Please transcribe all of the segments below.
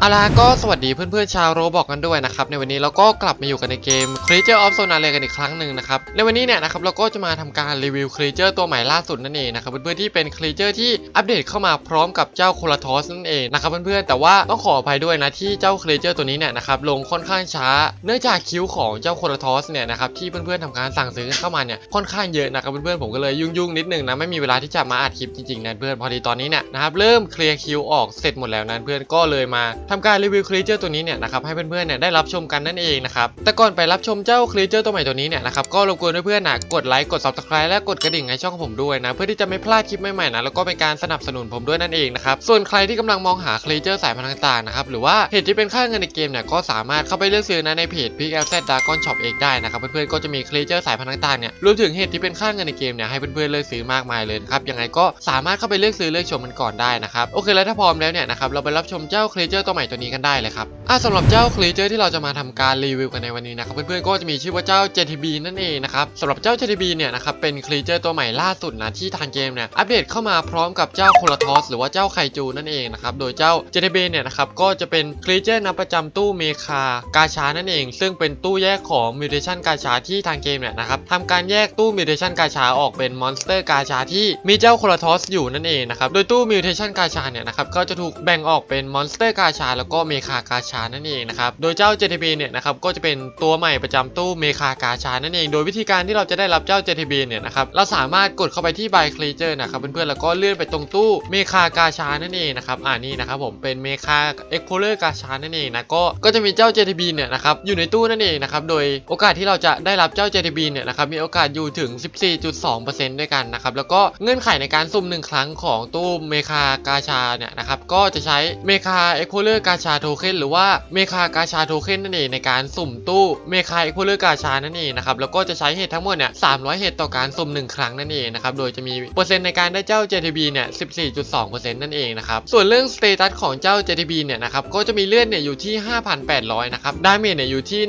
เอาล่ะก็สวัสดีเพื่อนๆชาวโรบอกกันด้วยนะครับในวันนี้เราก็กลับมาอยู่กันในเกม Creature of Sonaria กันอีกครั้งหนึ่งนะครับในวันนี้เนี่ยนะครับเราก็จะมาทำการรีวิว Creature ตัวใหม่ล่าสุดนั่นเองนะครับเพื่อนๆที่เป็น Creature ที่อัปเดตเข้ามาพร้อมกับเจ้าโคลาทอสนั่นเองนะครับเพื่อนๆแต่ว่าต้องขออภัยด้วยนะที่เจ้า Creature ตัวนี้เนี่ยนะครับลงค่อนข้างช้า เนื่องจากคิวของเจ้าโคลาทอสเนี่ยนะครับที่เพื่อนๆทำการสั่งซื้อเข้ามาเนี่ยค่อนข้างเยอะนะครับเพื่อนๆผมก็เลยยุ่งๆนิดนึงนะไม่มีเวลาที่จะมาอัดคลิปจริงๆนะเพื่อนพอดีตอนนี้เนี่ยนะครับเริ่มเคลียร์คิวออกเสร็จหมดแล้วนะเพื่อนก็เลยมาทำการรีวิว Creature ตัวนี้เนี่ยนะครับให้เพื่อนๆเนี่ยได้รับชมกันนั่นเองนะครับแต่ก่อนไปรับชมเจ้า Creature ตัวใหม่ตัวนี้เนี่ยนะครับก็รบกวนเพื่อนๆนะกดไลค์กด Subscribe และกดกระดิ่งให้ช่องของผมด้วยนะเพื่อที่จะไม่พลาดคลิปใหม่ๆนะแล้วก็เป็นการสนับสนุนผมด้วยนั่นเองนะครับส่วนใครที่กำลังมองหา Creature สายพันธุ์ต่างๆนะครับหรือว่าเหตุที่เป็นค่าเงินในเกมเนี่ยก็สามารถเข้าไปเลือกซื้อนะในเพจ p i c l z Dragon Shop เองได้นะครับเพื่อนๆก็จะมี Creature สายพันธุ์ต่างๆเนี่ยรวมถึงเหตุที่เป็นค่าเงินในเกมเนี่ยให้เพื่อนๆเลือกซื้อมากมายเลยครับยังไงก็สามารถเข้าไปเลือกซื้อเลือกชมมันก่อนได้นะครับโอเคแล้วถ้าพร้อมแล้วเนี่ยนะครับเราไปรับชมเจ้า Creature ตัวใหม่ตัวนี้กันได้เลยครับอะสำหรับเจ้า Creature ที่เราจะมาทำการรีวิวกันในวันนี้นะครับเพื่อนๆก็จะมีชื่อว่าเจ้า JTB นั่นเองนะครับสำหรับเจ้า JTB เนี่ยนะครับเป็น Creature ตัวใหม่ล่าสุดนะที่ทางเกมเนี่ยอัปเดตเข้ามาพร้อมกับเจ้าโคลทอสหรือว่าเจ้าไคจูนั่นเองนะครับโดยเจ้า JTB เนี่ยนะครับก็จะเป็น Creature นับประจำตู้เมคากาชานั่นเอง ซึ่งเป็นตู้แยกของ Mutation กาชาที่ทางเกมเนี่ยนะครับทำการแยกตู้ Mutation กาชาออกเป็น Monster กาชาที่มีเจ้าโคลทอสอยู่นั่นเองนะครับโดยตู้ Mutation กาชาเนี่ยนะครับก็จะถูกแบ่งออกเป็น Monster กาชาแล้วก็เมคากาชานั่นเองนะครับ โดยเจ้า JTB เนี่ยนะครับก็จะเป็นตัวใหม่ประจำตู้เมคากาชานั่นเอง โดยวิธีการที่เราจะได้รับเจ้า JTB เนี่ยนะครับเราสามารถกดเข้าไปที่ Buy Creature นะครับเพื่อนๆแล้วก็เลื่อนไปตรงตู้เมคากาชานั่นเองนะครับอ่านี่นะครับผมเป็นเมคา Explorer กาชานั่นเองนะก็ก็จะมีเจ้า JTB เนี่ยนะครับอยู่ในตู้นั่นเองนะครับโดยโอกาสที่เราจะได้รับเจ้า JTB เนี่ยนะครับมีโอกาสอยู่ถึง 14.2%ด้วยกันนะครับแล้วก็เงื่อนไขในการสุ่มหนึ่งครั้งของตู้เมคากาชาเนี่ยนะครับก็จะใช้เมคา Explorer กาชาโทเค็นหรือว่าเมคากาชาโทเค็นนั่นเองในการสุ่มตู้เมคา Explorer กาชานั่นเองนะครับแล้วก็จะใช้เห็ดทั้งหมดเนี่ย300เห็ดต่อการสุ่มหนึ่งครั้งนั่นเองนะครับโดยจะมีเปอร์เซ็นต์ในการได้เจ้า JTB เนี่ย14.2%นั่นเองนะครับส่วนเรื่องสเตตัสของเจ้า JTB เนี่ยนะครับก็จะมีเลือนเนี่ยอยู่ที่5,800นะครับดาเมจเนี่ยอยู่ที่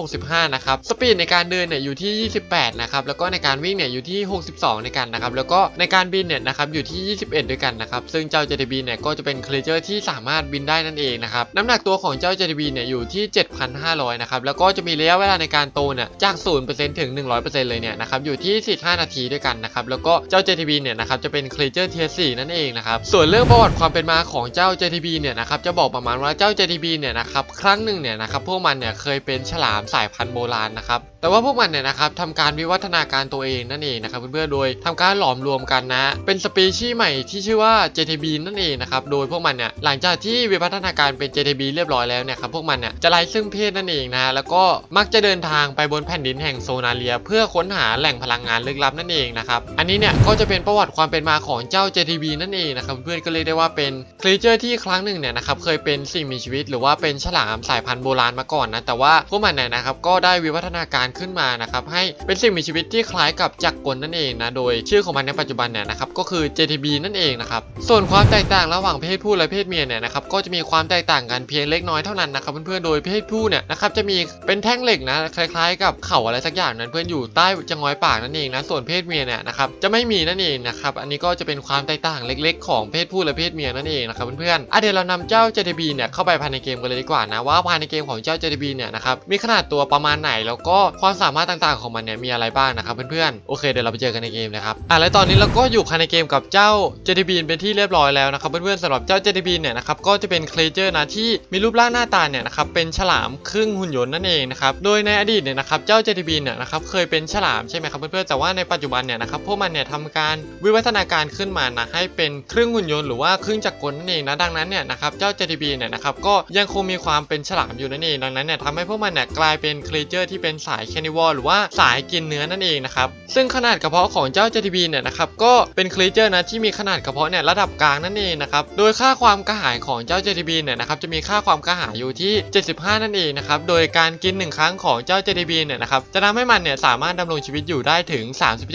165นะครับสปีดในการเดินเนี่ยอยู่ที่28นะครับแล้วก็ในการวิ่งเนี่ยอยู่ที่62ในกันนะครับแล้วก็ในการบินเนี่ยนะครับอยู่ที่21ด้วยกันนะครับซึ่งเจ้า JTB เนี่ยก็จะเป็นครีเจอร์ที่สามารถบินได้นั่นเองนะครับน้ำหนักตัวของเจ้า JTB เนี่ยอยู่ที่ 7,500 นะครับแล้วก็จะมีระยะเวลาในการโตเนี่ยจาก 0%ถึง 100%เลยเนี่ยนะครับอยู่ที่ 45 นาทีด้วยกันนะครับแล้วก็เจ้า JTB เนี่ยนะครับจะเป็นครีเจอร์เทียร์4นั่นเองนะครับส่วนเรื่องประวัติความเป็นมาของเจ้า JTB เนี่ยนะครับจะบอกประมาณว่าเจ้า JTB เนี่ยนะครับครั้งหนึ่งเนี่ยนะครับพวกมันเนี่ยเคยเป็นฉลามสายพันธุ์โบราณนะครับแต่ว่าพวกมันเนี่ยนะครับทำการวิวัฒนาการตัวเองนั่นเองนะครับเพื่อนๆโดยทำการหลอมรวมกันนะ เป็นสปีชีส์ใหม่ที่ชื่อว่า JTB นั่นเองนะครับโดยพวกมันเนี่ยหลังจากที่วิวัฒนาการการเป็น JTB เรียบร้อยแล้วเนี่ยครับพวกมันเนี่ยจะไร้ซึ่งเพศนั่นเองนะแล้วก็มักจะเดินทางไปบนแผ่นดินแห่งโซนาเลีย เพื่อค้นหาแหล่งพลังงานลึกลับนั่นเองนะครับอันนี้เนี่ยก็จะเป็นประวัติความเป็นมาของเจ้า JTB นั่นเองนะครับเพื่อนก็เรียกได้ว่าเป็นครีเจอร์ที่ครั้งหนึ่งเนี่ยนะครับเคยเป็นสิ่งมีชีวิต หรือว่าเป็นฉลามสายพันธุ์โบราณมาก่อนนะแต่ว่าพวกมันเนี่ยนะครับก็ได้วิวัฒนาการขึ้นมานะครับให้เป็นสิ่งมีชีวิตที่คล้ายกับจักรกลนั่นเองนะโดยชื่อของมันในปัจจุบันเนี่ยนะครับก็คือ JTB นั่นเองนะครับส่วนความแตกต่างระหว่างเพศผู้และเพศเมียเนี่ยนะครับก็จะมีความแตกต่างกันเพียงเล็กน้อยเท่านั้นนะครับเพื่อนๆโดยเพศผู้เนี่ยนะครับจะมีเป็นแท่งเหล็กนะคล้ายๆ กับเข่าอะไรสักอย่างนั้นเพื่อนอยู่ใต้จงอยปากนั่นเองนะส่วนเพศเมียเนี่ยนะครับจะไม่มีนั่นเองนะครับอันนี้ก็จะเป็นความแตกต่างเล็ก ๆ ของเพศผู้และเพศเมียนั่นเองนะครับเพื่อนๆอะเดี๋ยวเรานำเจ้า JTB เนี่ยเข้าไปภายในเกมกันเลยดีกว่านะว่าภายในเกมของเจ้า JTB เนี่ยนะครับมีขนาดตัวประมาณไหนแล้วก็ความสามารถต่างๆของมันเนี่ยมีอะไรบ้างนะครับเพื่อนๆโอเคเดี๋ยวเราไปเจอกันในเกมนะครับอะและตอนนี้เราก็อยู่ภายในเกมกับเจ้า JTB เป็นที่เรียบร้อยแล้วนะครับเพื่อนๆสำหรับเจ้า JTB เนี่ยนะครับก็จะเป็นครีเจอร์นะที่มีรูปร่างหน้าตาเนี่ยนะครับเป็นฉลามครึ่งหุ่นยนต์นั่นเองนะครับโดยในอดีตเนี่ยนะครับเจ้า JTB เนี่ยนะครับเคยเป็นฉลามใช่ไหมครับเพื่อนๆแต่ว่าในปัจจุบันเนี่ยนะครับพวกมันเนี่ยทำการวิวัฒนาการขึ้นมานะให้เป็นครึ่งหุ่นยนต์หรือว่าครึ่งจักรกลนั่นเองนะดังนั้นเนี่ยนะครับเจ้า JTB เนี่ยนะครับก็ยังคงมีความเป็นฉลามอยู่นั่นเองดังนั้นเนี่ยทำให้พวกมันเนี่ยกลายเป็นครีเจอร์ที่เป็นสายแคนิวอลหรือว่าสายกินเนื้อนั่นเองนะครับซึ่งขนาดกระเพาะของเจ้า JTB เนี่ยนะครับก็เป็นครีเจอร์นะที่มีขนาดกระเพาะเนี่ยระดับกลางนั่นเองนะครับโดยค่าความกระหายของเจ้า JTB เนี่ยนะครับจะมีค่าความกระหายอยู่ที่ 75 นั่นเองนะครับโดยการกิน 1 ครั้งของเจ้า JDB เนี่ยนะครับจะทำให้มันเนี่ยสามารถดำรงชีวิตอยู่ได้ถึง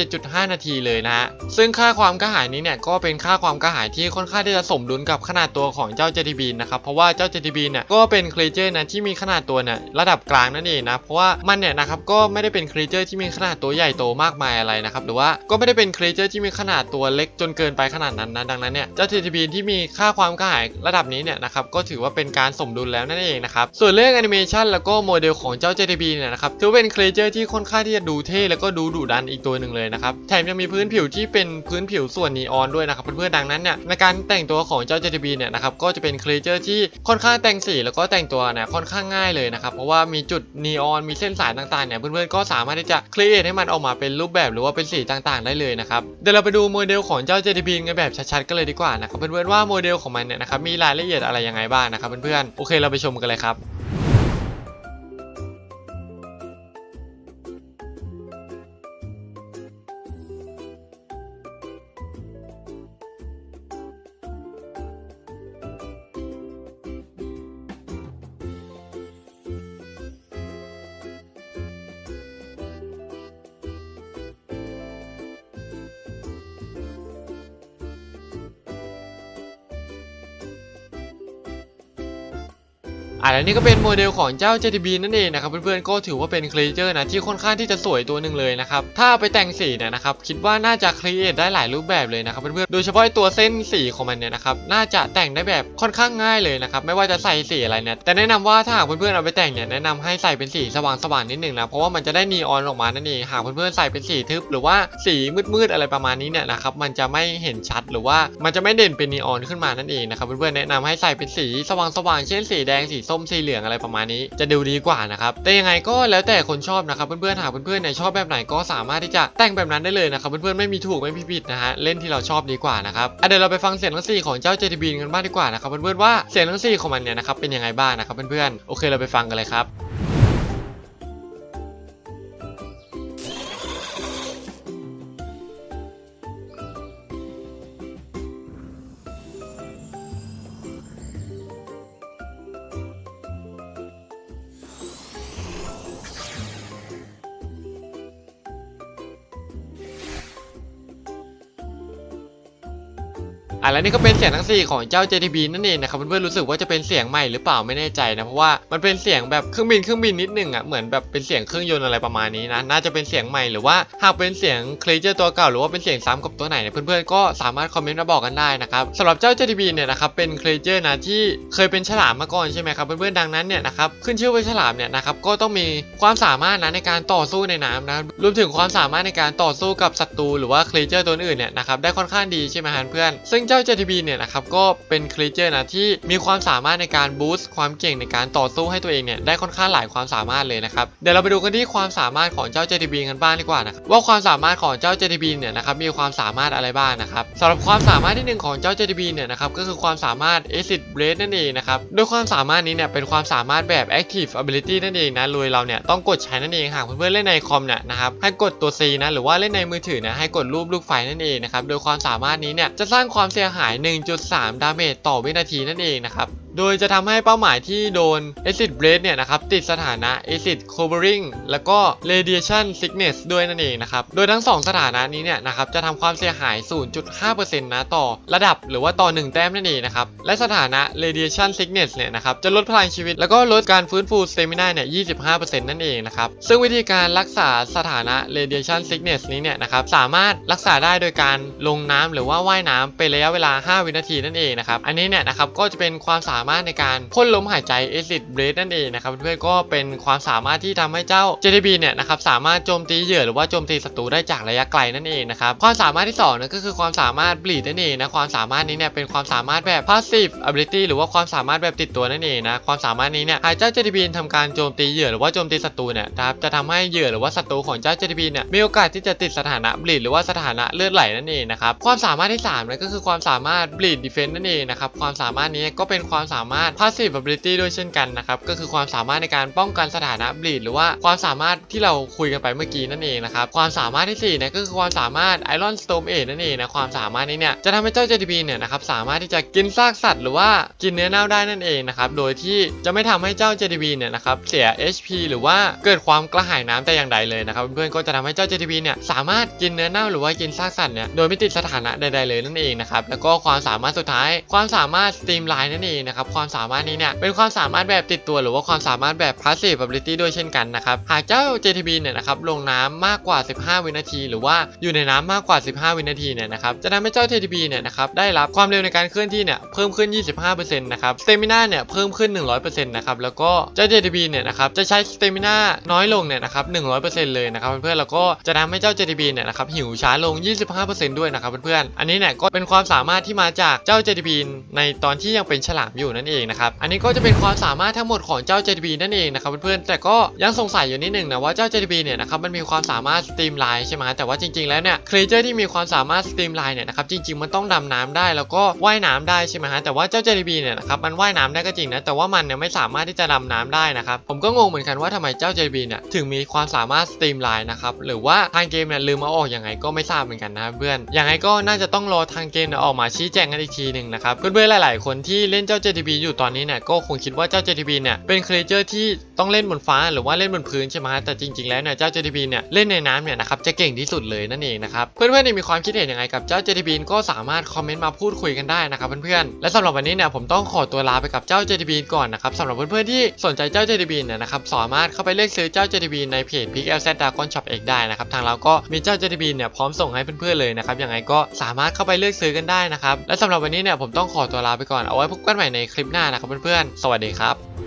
37.5 นาทีเลยนะฮะซึ่งค่าความกระหายนี้เนี่ยก็เป็นค่าความกระหายที่ค่อนข้างที่จะสมดุลกับขนาดตัวของเจ้า JDB นะครับเพราะว่าเจ้า JDB เนี่ยก็เป็นครีเจอร์นะที่มีขนาดตัวเนี่ยระดับกลางนั่นเองนะเพราะว่ามันเนี่ยนะครับก็ไม่ได้เป็นครีเจอร์ที่มีขนาดตัวใหญ่โตมากมายอะไรนะครับหรือว่าก็ไม่ได้เป็นครีเจอร์ที่มีขนาดตัวเล็กจนเกินไปขนาดนั้นนะดังนั้นเนี่ยเจ้า JDB ที่มีค่าความกระหายระดับนี้เนี่ยนะครับก็ถือว่าเป็นการสมดุลแล้วนั่นเองนะครับส่วนเรื่องแอนิเมชันแล้วก็โมเดลของเจ้า JDB เนี่ยนะครับถือเป็นเครเจอร์ที่ค่อนข้างที่จะดูเท่แล้วก็ดูดุดันอีกตัวหนึ่งเลยนะครับแถมยังมีพื้นผิวที่เป็นพื้นผิวส่วนนีออนด้วยนะครับเพื่อนๆดังนั้นเนี่ยในการแต่งตัวของเจ้า JDB เนี่ยนะครับก็จะเป็นเครเจอร์ที่ค่อนข้างแต่งสีแล้วก็แต่งตัวเนี่ยค่อนข้างง่ายเลยนะครับเพราะว่ามีจุดนีออนมีเส้นสายต่างๆเนี่ยเพื่อนๆก็สามารถที่จะครีเอทให้มันออกมาเป็นรูปแบบหรือว่าเป็นสีต่างๆ ได้เลยนะครับเดี๋ยวเราไปดูโมเดลของเจ้า JDB กันแบบชัดๆกันเลยดีกว่านะครับเพื่อนๆว่าโมเดลของมันเนี่ยนะครับมีรายละเอียดอะไรยังไงบ้างนะครับเพื่อนๆโอเคเราไปชมกันเลยครับ อะและนี่ก็เป็นโมเดลของเจ้า JTB นั่นเองนะครับเพื่อนๆก็ถือว่าเป็นครีเจอร์นะที่ค่อนข้างที่จะสวยตัวหนึ่งเลยนะครับถ้าไปแต่งสีเนี่ยนะครับคิดว่าน่าจะครีเอทได้หลายรูปแบบเลยนะครับเพื่อนๆโดยเฉพาะตัวเส้นสีของมันเนี่ยนะครับน่าจะแต่งได้แบบค่อนข้างง่ายเลยนะครับไม่ว่าจะใส่สีอะไรเนี่ยแต่แนะนำว่าถ้าหากเพื่อนๆเอาไปแต่งเนี่ยแนะนำให้ใส่เป็นสีสว่างๆนิดนึงนะเพราะว่ามันจะได้นีออนออกมานั่นเองหากเพื่อนๆใส่เป็นสีทึบหรือว่าสีมืดๆอะไรประมาณนี้เนี่ยนะครับมันจะไม่เห็นชัดหรือว่ามันจะไม่เด่นเป็นนีออนขึ้นมานั่นเองนะครับเพื่อนๆแนะนำให้ใส่เป็นสีสว่างๆเช่นสีแดงสีส้มสีเหลืองอะไรประมาณนี้ จะดูดีกว่านะครับแต่ยังไงก็แล้วแต่คนชอบนะครับเพื่อนๆหากเพื่อนๆไหนชอบแบบไหนก็สามารถที่จะแต่งแบบนั้นได้เลยนะครับเพื่อนๆไม่มีถูกไม่มีผิดนะฮะเล่นที่เราชอบดีกว่านะครับเดี๋ยวเราไปฟังเสียงทั้งสี่ของเจ้า JTB กันบ้างดีกว่านะครับเพื่อนๆว่าเสียงทั้งสี่ของมันเนี่ยนะครับเป็นยังไงบ้างนะครับเพื่อนๆโอเคเราไปฟังกันเลยครับ อะแล้วนี่ก็เป็นเสียงทั้ง 4 ของเจ้า JTB นั่นเองนะครับเพื่อนๆรู้สึกว่าจะเป็นเสียงใหม่หรือเปล่าไม่แน่ใจนะเพราะว่ามันเป็นเสียงแบบเครื่องบินเครื่องบินนิดหนึงอะเหมือนแบบเป็นเสียงเครื่องยนต์อะไรประมาณนี้นะน่าจะเป็นเสียงใหม่หรือว่าหากเป็นเสียงคลีเจอร์ตัวเก่าหรือว่าเป็นเสียงซ้ำกับตัวไหนเนี่ยเพื่อนๆก็สามารถคอมเมนต์มาบอกกันได้นะครับสำหรับเจ้า JTB เนี่ยนะครับเป็นคลีเจอร์นะที่เคยเป็นฉลามมาก่อนใช่ไหมครับเพื่อนๆดังนั้นเนี่ยนะครับขึ้นชื่อว่าฉลามเนี่ยนะครับก็ต้องมีความสามารถนะในการต่อสู้ในน้ำนะรวมถึงความสามารถในการต่อสู้กับศัตรูหรือว่าคลเจอร์ตัวอื่นเนี่ยนะครับได้ค่อนข้างดีใช่ไหมฮะเพื่อนซึ่งเจ้า JTB เนี่ยนะครับก็เป็นครีเจอร์นะที่มีความสามารถในการบูสต์ความเก่งในการต่อสู้ให้ตัวเองเนี่ยได้ค่อนข้างหลายความสามารถเลยนะครับเดี๋ยวเราไปดูกันที่ความสามารถของเจ้า JTB กันบ้างดีกว่านะครับว่าความสามารถของเจ้า JTB เนี่ยนะครับมีความสามารถอะไรบ้างนะครับสำหรับความสามารถที่หนึ่งของเจ้า JTB เนี่ยนะครับก็คือความสามารถ Acid Blade นั่นเองนะครับโดยความสามารถนี้เนี่ยเป็นความสามารถแบบ Active Ability นั่นเองนะโดยเราเนี่ยต้องกดใช้นั่นเองหากเพื่อนๆเล่นในคอมเนี่ยนะครับให้กดตัว C นะหรือว่าเล่นในมือถือนะให้กดรูปลูกไฟนั่นเองนะครับโดยความสามารถนี้เนี่ยจะสร้างความเสียหาย 1.3 ดาเมจต่อวินาทีนั่นเองนะครับ โดยจะทำให้เป้าหมายที่โดน Acid Blade เนี่ยนะครับติดสถานะ Acid Covering แล้วก็ Radiation Sickness ด้วยนั่นเองนะครับโดยทั้ง 2 สถานะนี้เนี่ยนะครับจะทำความเสียหาย 0.5%นะต่อระดับหรือว่าต่อ 1 แต้มนั่นเองนะครับและสถานะ Radiation Sickness เนี่ยนะครับจะลดพลังชีวิต แล้วก็ลดการฟื้นฟู Stamina เนี่ย 25%นั่นเองนะครับซึ่งวิธีการรักษาสถานะ Radiation Sickness นี้เนี่ยนะครับสามารถรักษาได้โดยการลงน้ำหรือว่าว่ายน้ำเป็นระยะเวลา 5 วินาทีนั่นเองนะครับอันนี้เนี่ยนะครับก็จะเป็นความสามามารถในการพ่นลมหายใจ Acid Blade นั่นเองนะครับเพื่อนก็เป็นความสามารถที่ทำให้เจ้า JTB เนี่ยนะครับสามารถโจมตีเหยื่อหรือว่าโจมตีศัตรูได้จากระยะไกลนั่นเองนะครับความสามารถที่2นั่นก็คือความสามารถ bleed นั่นเองนะความสามารถนี้เนี่ยเป็นความสามารถแบบ passive ability หรือว่าความสามารถแบบติดตัวนั่นเองนะความสามารถนี้เนี่ยหากเจ้า JTB ทำการโจมตีเหยื่อหรือว่าโจมตีศัตรูเนี่ยนะครับจะทำให้เหยื่อหรือว่าศัตรูของเจ้า JTB เนี่ยมีโอกาสที่จะติดสถานะ bleed หรือว่าสถานะเลือดไหลนั่นเองนะครับความสามารถที่3นั่นก็คือความสามารถ bleed defense นั่นเองนะครับความสามารถนี้ก็เป็นความสามารถ passive ability ด้วยเช่นกันนะครับ ก็คือความสามารถในการป้องกันสถานะบลีดหรือว่าความสามารถที่เราคุยกันไปเมื่อกี้นั่นเองนะครับ ความสามารถที่สี่เนี่ยก็คือความสามารถ Iron Storm Age นั่นเองนะ ความสามารถนี้เนี่ยจะทำให้เจ้า JDB เนี่ยนะครับสามารถที่จะกินซากสัตว์หรือว่ากินเนื้อเน่าได้นั่นเองนะครับ โดยที่จะไม่ทำให้เจ้า JDB เนี่ยนะครับเสีย HP หรือว่าเกิดความกระหายน้ำแต่อย่างใดเลยนะครับเพื่อนๆก็จะทำให้เจ้า JDB เนี่ยสามารถกินเนื้อเน่าหรือว่ากินซากสัตว์เนี่ยโดยไม่ติดสถานะใดๆเลยนั่นเองนะครับแล้วก็ความสามารถสุดท้าย ความสามารถ Streamline นั่นเองนะครับความสามารถนี้เนี่ยเป็นความสามารถแบบติดตัวหรือว่าความสามารถแบบ Passive Ability ด้วยเช่นกันนะครับหากเจ้า JTB เนี่ยนะครับลงน้ำมากกว่า 15 วินาที หรือว่าอยู่ในน้ำมากกว่า 15 วินาทีเนี่ยนะครับจะทำให้เจ้า JTB เนี่ยนะครับได้รับความเร็วในการเคลื่อนที่เนี่ยเพิ่มขึ้น 25%นะครับ Stamina เนี่ยเพิ่มขึ้น 100%นะครับแล้วก็เจ้า JTB เนี่ยนะครับจะใช้ Stamina น้อยลงเนี่ยนะครับ100%เลยนะครับเพื่อนๆแล้วก็จะทำให้เจ้า JTB เนี่ยนะครับหิวช้าลง 25%ด้วยนะครับเพื่อนๆอันนี้เนี่ยก็เป็นความสามารถที่มาจากเจ้า JTB ในตอนที่ยังเป็นฉลามอยู่นั่นเองนะครับ อันนี้ก็จะเป็นความสามารถทั้งหมดของเจ้า JTB นั่นเองนะครับเพื่อนๆ แต่ก็ยังสงสัยอยู่นิดหนึ่งนะว่าเจ้า JTB เนี่ยนะครับมันมีความสามารถ Streamline ใช่ไหมแต่ว่าจริงๆ แล้วเนี่ยครีเจอร์ที่มีความสามารถ Streamline เนี่ยนะครับจริงๆ มันต้องดำน้ำได้แล้วก็ว่ายน้ำได้ใช่ไหมฮะแต่ว่าเจ้า JTB เนี่ยนะครับมันว่ายน้ำได้ก็จริงนะแต่ว่ามันเนี่ยไม่สามารถที่จะดำน้ำได้นะครับผมก็งงเหมือนกันว่าทำไมเจ้า JTB เนี่ยถึงมีความสามารถ Streamline นะครับหรือว่าทางเกมเนี่ยลืมเอาออกยังไงก็ไม่ทราบเหมือนกันนะเพื่อนยังไงก็น่าจะต้องรอทางเกมออกมาชี้แจงกันอีกทีหนึ่งนะครับเพื่อนๆหลาย ๆ คนที่เล่นเจ้า JTB อยู่ตอนนี้เนี่ยก็คงคิดว่าเจ้า JTB เนี่ยเป็นครีเจอร์ที่ต้องเล่นบนฟ้าหรือว่าเล่นบนพื้นใช่ไหมแต่จริงๆแล้วเนี่ยเจ้า JTB เนี่ยเล่นในน้ำเนี่ยนะครับจะเก่งที่สุดเลยนั่นเองนะครับเพื่อนๆเนี่ยมีความคิดเห็นยังไงกับเจ้า JTB ก็สามารถคอมเมนต์มาพูดคุยกันได้นะครับเพื่อนๆและสำหรับวันนี้เนี่ยผมต้องขอตัวลาไปกับเจ้า JTB ก่อนนะครับสำหรับเพื่อนๆที่สนใจเจ้า JTB เนี่ยนะครับสามารถเข้าไปเลือกซื้อเจ้า JTB ในเพจ Pick LZ Dragon Shop เองได้นะครับทางเราก็มีเจ้า JTB เนี่ยพร้อมส่งให้เพื่อนๆเลยนะครับยังไงก็สามารถเข้าไปเลือกซื้อกันได้นะครับและสำหรับวันนี้เนี่ยผมต้องขอตัวลาไปก่อนเอาไว้พบกันใหม่ในคลิปหน้านะครับเพื่อนๆ สวัสดีครับ